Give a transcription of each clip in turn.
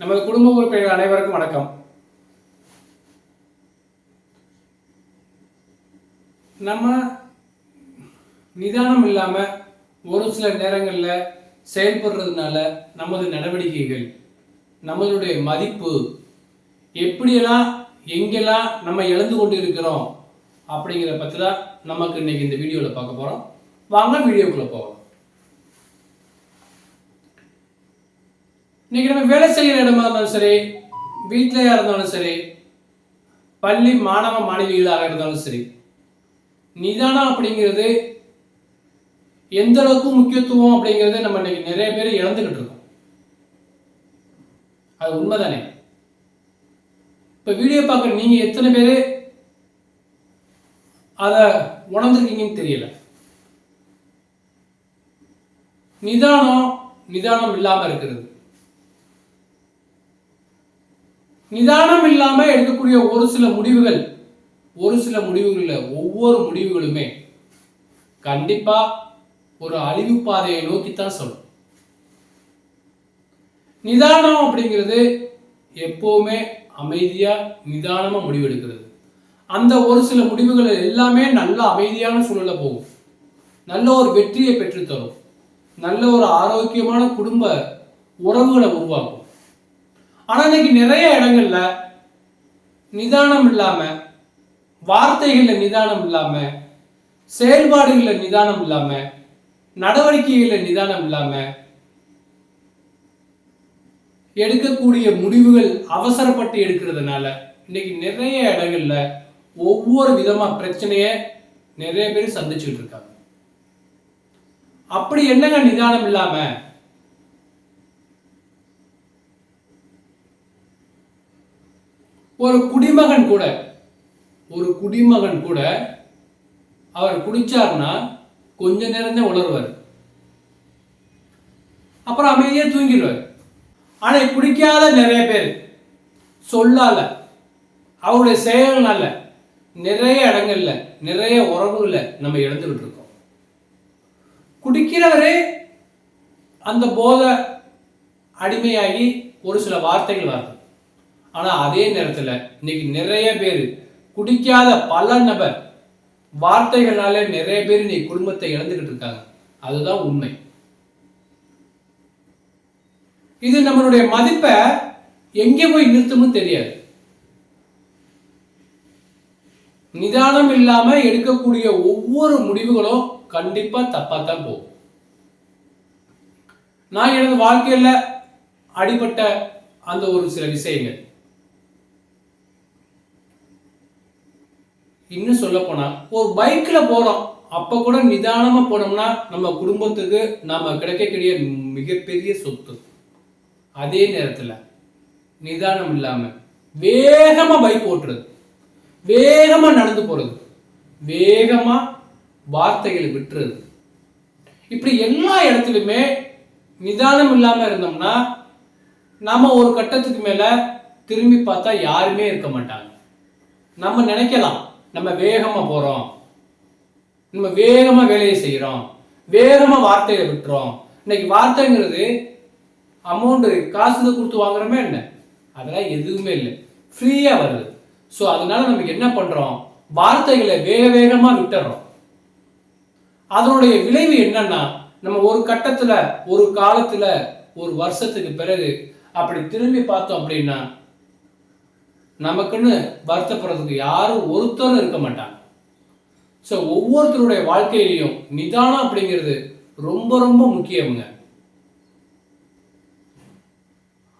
நமது குடும்ப உறுப்பினர்கள் அனைவருக்கும் வணக்கம். நம்ம நிதானம் இல்லாம ஒரு சில நேரங்களில் செயல்படுறதுனால நமது நடவடிக்கைகள் நம்மளுடைய மதிப்பு எப்படியெல்லாம் எங்கெல்லாம் நம்ம இழந்து கொண்டு இருக்கிறோம் அப்படிங்கிற பற்றி தான் நமக்கு இன்னைக்கு இந்த வீடியோவில் பார்க்க போகிறோம் வாங்க வீடியோக்குள்ளே போகலாம். இன்னைக்கு நம்ம வேலை செய்கிற இடமா இருந்தாலும் சரி வீட்டிலையா இருந்தாலும் சரி பள்ளி மாணவ மாணவிகளாக இருந்தாலும் சரி நிதானம் அப்படிங்கிறது எந்த அளவுக்கு முக்கியத்துவம் அப்படிங்கிறது நம்ம இன்னைக்கு நிறைய பேர் இழந்துகிட்டு இருக்கோம். அது உண்மைதானே? இப்போ வீடியோ பார்க்குற நீங்கள் எத்தனை பேர் அதை உணர்ந்துருக்கீங்கன்னு தெரியல. நிதானம் நிதானம் இல்லாமல் இருக்கிறது. நிதானம் இல்லாமல் எடுக்கக்கூடிய ஒரு சில முடிவுகள் ஒரு சில முடிவுகளில் ஒவ்வொரு முடிவுகளுமே கண்டிப்பாக ஒரு அழிவு பாதையை நோக்கித்தான் சொல்லும். நிதானம் அப்படிங்கிறது எப்போவுமே அமைதியாக நிதானமாக முடிவெடுக்கிறது. அந்த ஒரு சில முடிவுகள் எல்லாமே நல்ல அமைதியான சூழலில் போகும். நல்ல ஒரு வெற்றியை பெற்றுத்தரும் நல்ல ஒரு ஆரோக்கியமான குடும்ப உறவுகளை உருவாக்கும். ஆனால் இன்னைக்கு நிறைய இடங்கள்ல நிதானம் இல்லாமல் வார்த்தைகளில் நிதானம் இல்லாமல் செயல்பாடுகளில் நிதானம் இல்லாமல் நடவடிக்கைகளில் நிதானம் இல்லாமல் எடுக்கக்கூடிய முடிவுகள் அவசரப்பட்டு எடுக்கிறதுனால இன்னைக்கு நிறைய இடங்கள்ல ஒவ்வொரு விதமாக பிரச்சனைய நிறைய பேர் சந்திச்சுட்டு இருக்காங்க. அப்படி என்னங்க நிதானம் இல்லாமல் ஒரு குடிமகன் கூட ஒரு குடிமகன் கூட அவர் குடிச்சார்னா கொஞ்ச நேரம் தான் உணர்வார் அப்புறம் அமைதியா தூங்கிடுவார் ஆனால் குடிக்காத நிறைய பேர் சொல்லால. அவருடைய செயல்னால நிறைய இடங்கள்ல நிறைய உறவுகள நம்ம இழந்துகிட்டு இருக்கோம். குடிக்கிறவரே அந்த போதை அடிமையாகி ஒரு சில வார்த்தைகள் வருது. ஆனா அதே நேரத்துல இன்னைக்கு நிறைய பேர் குடிக்காத பல நபர் வார்த்தைகளால நிறைய பேர் இன்னைக்கு குடும்பத்தை இழந்துகிட்டு இருக்காங்க. அதுதான் உண்மை. இது நம்மளுடைய மதிப்பை எங்கே போய் நிறுத்தமும் தெரியாது. நிதானம் இல்லாம எடுக்கக்கூடிய ஒவ்வொரு முடிவுகளும் கண்டிப்பா தப்பாத்தான் போகும். நான் எனது வாழ்க்கையில அடிபட்ட அந்த ஒரு சில விஷயங்கள். இன்னும் சொல்ல ஒரு பைக்கில் போகிறோம் அப்போ கூட நிதானமாக போனோம்னா நம்ம குடும்பத்துக்கு நாம் கிடைக்கக்கூடிய மிகப்பெரிய சொத்து. அதே நேரத்தில் நிதானம் இல்லாமல் வேகமாக பைக் ஓட்டுறது. வேகமாக நடந்து போகிறது வேகமாக வார்த்தைகளை விட்டுறது. இப்படி எல்லா இடத்துலையுமே நிதானம் இல்லாமல் இருந்தோம்னா நம்ம ஒரு கட்டத்துக்கு மேலே திரும்பி பார்த்தா யாருமே இருக்க மாட்டாங்க. நம்ம நினைக்கலாம் நம்ம வேகமாக போகிறோம் நம்ம வேகமாக வேலையை செய்கிறோம் வேகமாக வார்த்தையை விட்டுறோம். இன்னைக்கு வார்த்தைங்கிறது அமௌண்ட்டு காசு கொடுத்து வாங்குறோமே என்ன? அதெல்லாம் எதுவுமே இல்லை. ஃப்ரீயாக வருது. ஸோ அதனால நமக்கு என்ன பண்ணுறோம் வார்த்தைகளை வேக வேகமாக விட்டுறோம். அதனுடைய விளைவு என்னன்னா நம்ம ஒரு கட்டத்தில் ஒரு காலத்தில் ஒரு வருஷத்துக்கு பிறகு அப்படி திரும்பி பார்த்தோம் அப்படின்னா நமக்குன்னு வருத்தப்படுறதுக்கு யாரும் ஒருத்தரும் இருக்க மாட்டாங்க. ஸோ ஒவ்வொருத்தருடைய வாழ்க்கையிலையும் நிதானம் அப்படிங்கிறது ரொம்ப ரொம்ப முக்கியம்ங்க.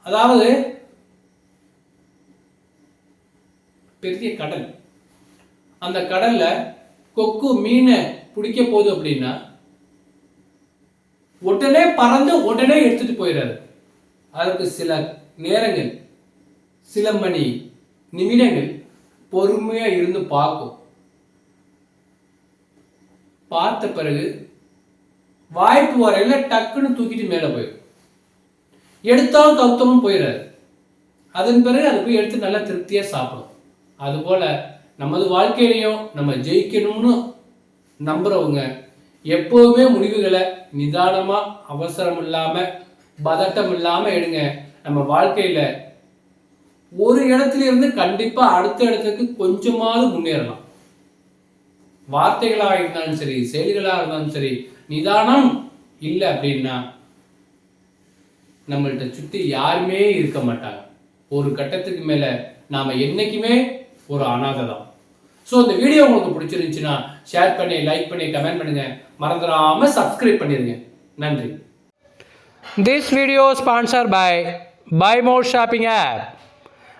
அதாவது பெரிய கடல். அந்த கடல்ல கொக்கு மீனை பிடிக்க போகுது அப்படின்னா உடனே பறந்து உடனே எடுத்துட்டு போயிடாது அதுக்கு சில நேரங்கள் சில மணி நிமிடங்கள் பொறுமையாக இருந்து பார்க்கும். பார்த்த பிறகு வாய்ப்பு வரையில டக்குன்னு தூக்கிட்டு மேலே போயிடும். எடுத்தாலும் கவுத்தமும் போயிடாது. அதன் பிறகு அது போய் எடுத்து நல்லா திருப்தியாக சாப்பிடும். அதுபோல் நமது வாழ்க்கையிலையும் நம்ம ஜெயிக்கணும்னு நம்புகிறவங்க எப்போவுமே முடிவுகளை நிதானமாக அவசரம் இல்லாமல் பதட்டம் இல்லாமல் எடுங்க. நம்ம வாழ்க்கையில் ஒரு இடத்துல இருந்து கண்டிப்பா அடுத்த இடத்துக்கு கொஞ்சமாவது முன்னேறலாம். வார்த்தைகளாக இருந்தாலும் சரி செயல்களாக இருந்தாலும் சரி நிதானம் இல்லை அப்படின்னா நம்மள்கிட்ட சுற்றி யாருமே இருக்க மாட்டாங்க. ஒரு கட்டத்துக்கு மேலே நாம என்றைக்குமே ஒரு அனாதை தான் ஸோ இந்த வீடியோ உங்களுக்கு பிடிச்சிருந்துச்சுன்னா ஷேர் பண்ணி லைக் பண்ணி கமெண்ட் பண்ணுங்க. மறந்துடாமல் சப்ஸ்கிரைப் பண்ணிடுங்க நன்றி. This video sponsor by buy more shopping app